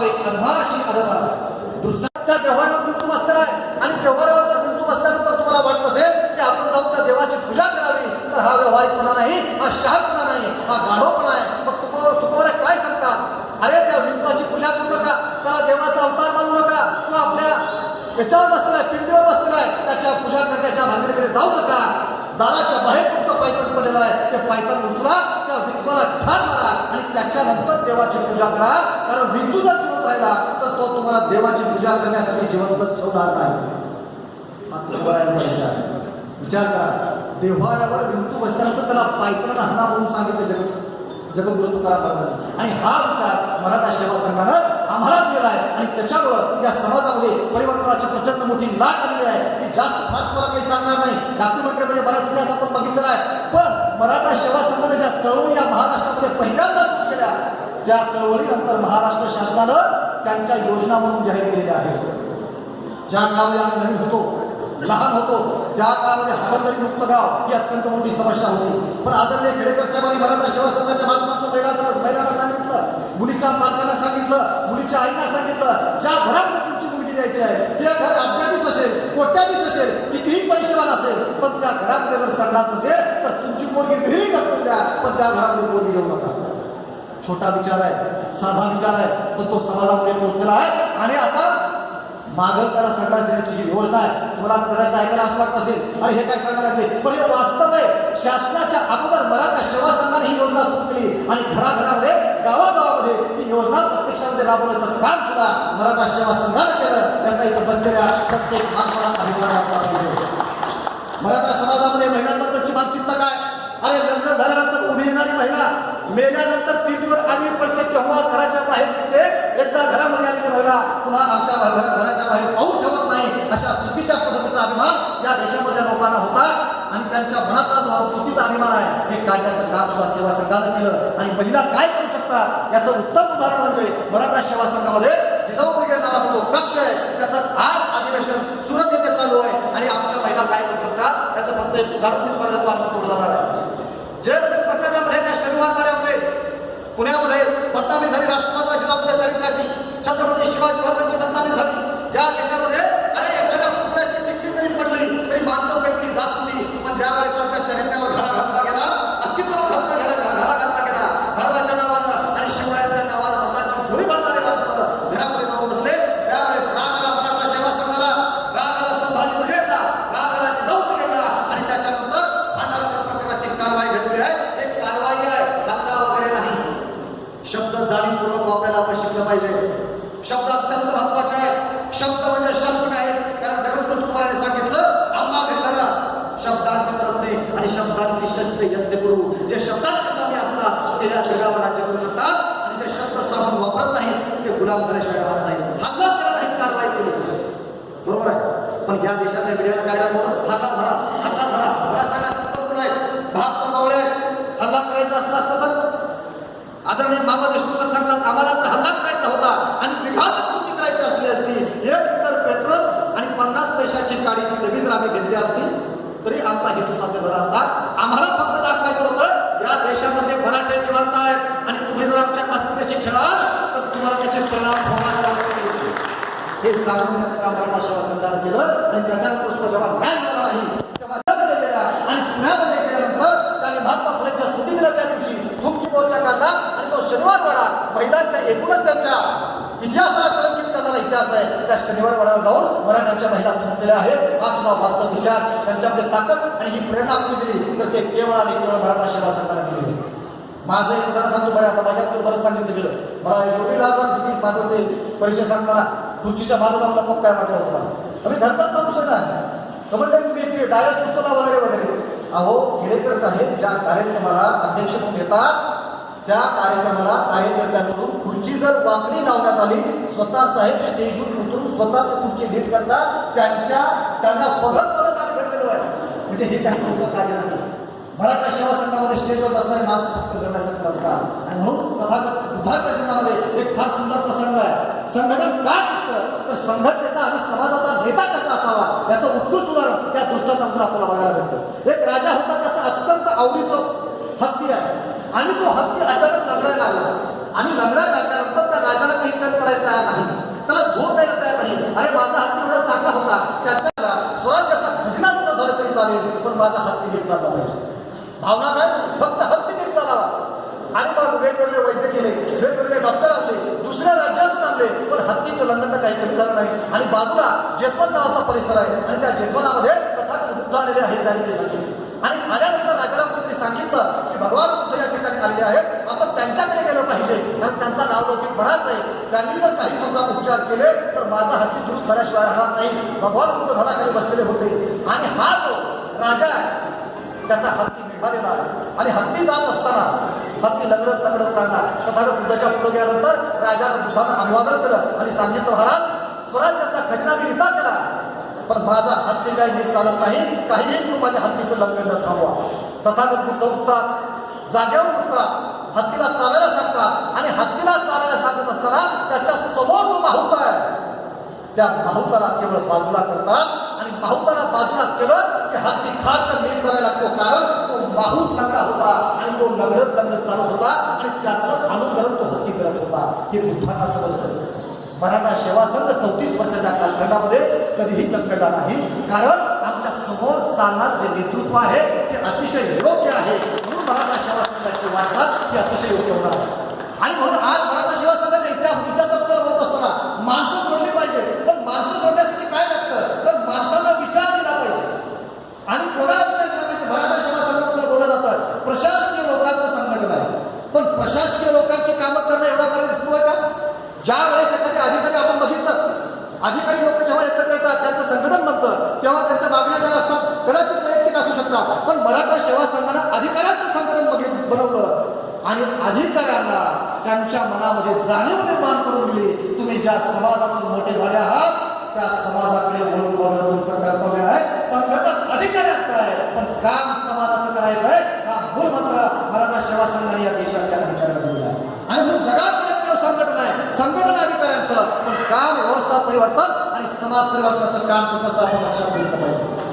पावे अधमाशी अधमा दुष्टाच्या देवाला तुमचं मस्तर आहे. आणि देवाला जर तुमचं तर तुम्हाला वाटत असेल की आपण जाऊन त्या देवाची पूजा करावी तर हा व्यवहारिकपणा नाही हा शहापणा नाही हा गाढवपणा आहे. मग तुम्हाला तुम्हाला काय सांगता? अरे त्या विंदूची पूजा करू नका. त्याला देवाचा अवतार मानू नका. तो आपल्या याच्यावर बसलेला आहे पिंडीवर बसलेला आहे. त्याच्या पूजा करण्याच्या भानगडीकडे जाऊ नका. दाराच्या बाहेर पडलेलं आहे. ते पायथन उचला त्या विंचवाला ठार मारा आणि त्याच्यानंतर देवाची पूजा करा. कारण विंदू जर जिवंत राहिला तर तो तुम्हाला देवाची पूजा करण्यासाठी जिवंत ठेवणार नाही. हा तुकोबायांचा विचार. विचार करा. देव्हाऱ्यावर विंचू बसल्यानंतर त्याला पायथन हना म्हणून सांगितलं जगत जगद्गुरु तुकाराम महाराजांनी आणि हा विचार मराठा सेवा संघानं आम्हाला दिलेला आहे. आणि त्याच्यामुळं या समाजामध्ये परिवर्तनाची प्रचंड मोठी लाट आलेली आहे. मी जास्त फार मला काही सांगणार नाही. डॉक्युमेंटरीमध्ये बऱ्याच इतिहास आहे पण मराठा सेवा संघाने ज्या चळवळी या महाराष्ट्रामध्ये पहिल्यांदा सुरू केल्या त्या चळवळीनंतर महाराष्ट्र शासनानं त्यांच्या योजना म्हणून जाहीर केलेल्या आहेत. ज्या गावाला आम्ही नवीन होतो लहान होतो त्या काळामध्ये हातातरी मुक्त गाव ही अत्यंत मोठी समस्या होती. पण आदरणीय खेडेकर साहेबांनी मराठा सेवा संघाच्या माध्यमातून महिलांना सांगितलं मुलीच्या पालकांना सांगितलं मुलीच्या आईना सांगितलं ज्या घरामध्ये तुमची मुलगी द्यायची आहे ते घर राज्याधीश असेल कोट्याधीच असेल कितीही पैसेवान असेल पण त्या घरामध्ये जर संडास नसेल तर तुमची पोरगी घरी टाकून द्या. पण त्या घरामध्ये पोरगी घेऊ नका. छोटा विचार आहे साधा विचार आहे पण तो समाजामध्ये पोहोचलेला आहे. आणि आता मागं त्याला संडास देण्याची जी योजना आहे तुम्हाला कदाचित ऐकायला असं वाटत असेल आणि हे काय सांगायला लागले? पण हे वास्तव आहे शासनाच्या अगोदर मराठा सेवा संघाने ही योजना सुरू केली. आणि घराघरामध्ये गावागावामध्ये ती योजना प्रत्यक्षामध्ये राबवण्याचं काम सुद्धा मराठा सेवा संघाने केलं. याचा इथं बसलेल्या प्रत्येक माणसाला अभिमान वाटला मराठा समाजामध्ये महिलांबद्दलची मानसिकता काय? अरे लग्न झाल्यानंतर उभी येणारी महिला मेल्यानंतर टीव्हीवर आम्ही पडते तेव्हा घराच्या बाहेर तिथे एकदा घरामध्ये आलेली महिला पुन्हा आमच्या घराच्या बाहेर पाऊल ठेवत नाही. अशा चुकीच्या पद्धतीचा अभिमान या देशामध्ये लोकांना होता. आणि त्यांच्या मनातला जो चुकीचा अभिमान आहे हे कायद्याचं काम किंवा सेवा संघानं केलं? आणि महिला काय करू शकतात? याचं उत्तम उदाहरण म्हणजे मराठा सेवा संघामध्ये দাদামি ধরে রাষ্ট্রবাদ আছে शब्द जाणीवपूर्वक वापरायला आपण शिकलं पाहिजे. शब्द अत्यंत महत्त्वाचे आहेत. शब्द म्हणजे शस्त्र आहेत कारण जगद्गुरु तुकाराने सांगितलं आंबा घेतला शब्दांची करत नाही आणि शब्दांची शस्त्रे यज्ञ करू. जे शब्दांचे स्वामी असतात ते या जगावर राज्य करू शकतात. आणि जे शब्द सामान वापरत नाहीत ते गुलाम झाल्याशिवाय राहत नाही हल्ला केला नाही कारवाई केली. बरोबर आहे? पण या देशातल्या मीडियाला काय म्हणून हल्ला झाला हल्ला झाला मला सांगा सत्तर गुण आहेत बहात्तर मावळे आहेत हल्ला करायचा असला असतं तर आदरणीय मामा देशमुख सांगतात आम्हाला जर हल्ला करायचा होता आणि विघातक कृती करायची असली असती एक लिटर पेट्रोल आणि पन्नास पैशाची गाडीची डबी जर आम्ही घेतली असती तरी आमचा हेतू साध्य झाला असता आम्हाला फक्त दाखवायचं होतं या देशामध्ये मराठे जिवंत आहेत आणि तुम्ही जर आमच्या अस्मितेशी खेळाल तर तुम्हाला त्याचे परिणाम भोगावे लागतील हे जाणून घेण्याचं काम मराठा सेवा संघानं केलं आणि त्याचा प्रश्न जेव्हा न्याय झाला नाही तेव्हा लग्न केला आणि पुण्यामध्ये केल्यानंतर त्याने महात्मा फुलेच्या स्मृती दिनाच्या दिवशी थुंकी पोहोचा काढला आणि तो शनिवार वाडा महिलांच्या एकूणच त्यांच्या इतिहासाला कलंकित करणारा इतिहास आहे त्या शनिवार वाड्यावर जाऊन मराठ्यांच्या महिला थुंकलेल्या आहेत हा सुद्धा वास्तव इतिहास त्यांच्यामध्ये ताकद आणि ही प्रेरणा आपली दिली तर ते केवळ आणि केवळ मराठा सेवा संघाने केली होती. माझं एक उदाहरण सांगतो बरं आता माझ्याबद्दल बरं सांगितलं गेलं मला एवढी राजवान किती माझं ते परिचय सांगताना खुर्चीच्या बाजूला आपला मग काय म्हटलं होतं? मला आम्ही घरचाच माणूस आहे ना कमल तुम्ही ते डायस उचला वगैरे वगैरे. अहो खेडेकर साहेब ज्या कार्यक्रमाला अध्यक्ष म्हणून येतात त्या कार्यक्रमाला कार्यकर्त्यांकडून खुर्ची जर वाकडी लावण्यात आली स्वतः साहेब स्टेजवर उतरून स्वतः खुर्ची नीट करतात त्यांच्या त्यांना बघत बघत आम्ही घडलेलो आहे. म्हणजे हे काही लोक कार्य नाही. मराठा सेवा संघामध्ये स्टेजवर बसणारे मास्क फक्त करण्यासाठी बसतात. आणि म्हणून तथागत बुद्धाच्या कार्यक्रमामध्ये एक फार सुंदर प्रसंग आहे. संघटन का तर संघटनेचा आणि समाजाचा नेता कसा असावा? याचं उत्कृष्ट उदाहरण त्या दृष्टांतातून आपल्याला बघायला भेटतो. एक राजा होता त्याचा अत्यंत आवडीचं हत्ती आहे. आणि तो हत्ती अचानक लढायला लागला. आणि लढायला लागल्यानंतर त्या राजाला काही कर पडायला तयार नाही. त्याला झोप द्यायला तयार नाही. अरे माझा हत्ती एवढा चांगला होता. त्याच्या स्वराज्याचा खजिना सुद्धा झाला तरी चालेल पण माझा हत्ती वेळ चालला पाहिजे. भावना काय? काही नाही. आणि बाजूला जेपन नावाचा परिसर आहे. आणि त्या जेपनामध्ये तथागत बुद्ध आलेले आहेत त्यांनी सांगितले आणि आल्यानंतर राजाला सांगितलं की भगवान बुद्ध या ठिकाणी आलेले आहेत. आपण त्यांच्याकडे गेलं पाहिजे. कारण त्यांचा नाव लौकिक बराच आहे. त्यांनी जर काही समजा उपचार केले तर माझा हत्ती दुरुस्त झाल्याशिवाय राहणार नाही. भगवान बुद्ध झाडाखाली बसलेले होते. आणि हा जो राजा त्याचा हत्ती निघालेला आहे. आणि हत्ती जात असताना हत्ती लंगडत लंगडत चालला. तथागत बुद्धाच्या पुढे गेल्यानंतर राजानं बुद्धानं अनुवादन केलं आणि सांगितलं महाराज स्वराज्याचा खजिना मी इथं केला. पण माझा हत्ती काय नीट चालत नाही. काहीही तुम्ही माझ्या हत्तीचं लग्न न थांबवा. तथागत बुद्ध उठतात जागेवर उठतात हत्तीला चालायला सांगतात आणि हत्तीला चालायला सांगत असताना त्याच्यासमोर जो माहुत आहे त्या माहुताला केवळ बाजूला करतात आणि माहुताला बाजूला केलं की हत्ती खाट नीट करायला लागतो. कारण बाहू थंडा होता आणि तो लंगडत लंगडत चालत होता आणि त्याचं अनुकरण तो हत्ती करत होता. हे बुद्धांना समजलं मराठा सेवा संघ चौतीस वर्षाच्या कालखंडामध्ये कधीही लंकडा नाही. कारण आमच्यासमोर चालणार जे नेतृत्व आहे ते अतिशय योग्य आहे. म्हणून मराठा सेवा संघाची वाटचाल ही अतिशय योग्य होणार आणि म्हणून आज मराठा सेवा संघाच्या इतिहास इतिहासाबद्दल बोलत असताना माणसं जोडली पाहिजे पण माणसं जोडण्यासाठी काय लागतं तर माणसांना विचार दिला पाहिजे आणि कोणाला विचार दिला पाहिजे मराठा सेवा संघाबद्दल बोललं जातं प्रशासकीय लोकांचं पण प्रशासकीय लोकांची कामं करणं एवढा कारण सुरू आहे का? ज्या वेळेस एखाद्या अधिकारी आपण बघितलं अधिकारी लोक जेव्हा एकत्र येतात त्यांचं संघटन बनतं तेव्हा त्यांच्या मागण्या ज्या असतात कदाचित वैयक्तिक असू शकतात. पण मराठा सेवा संघानं अधिकाऱ्यांचं संघटन बघित बनवलं आणि अधिकाऱ्यांना त्यांच्या मनामध्ये जाणीव निर्माण करून दिली तुम्ही ज्या समाजातून मोठे झाले आहात त्या समाजाकडे वळून बघणं तुमचं कर्तव्य आहे. संघटन अधिकाऱ्यांचं आहे पण काम समाजाचं करायचं आहे. मूळ मंत्र मराठा सेवा संघाने या देशाच्या अधिकाऱ्यांना दिलेला आहे. आणि म्हणून जगात एकमेव संघटन आहे संघटन अधिकाऱ्यांचं पण काम व्यवस्था परिवर्तन आणि समाज परिवर्तनाचं काम कुठं आपण लक्षात घेतलं पाहिजे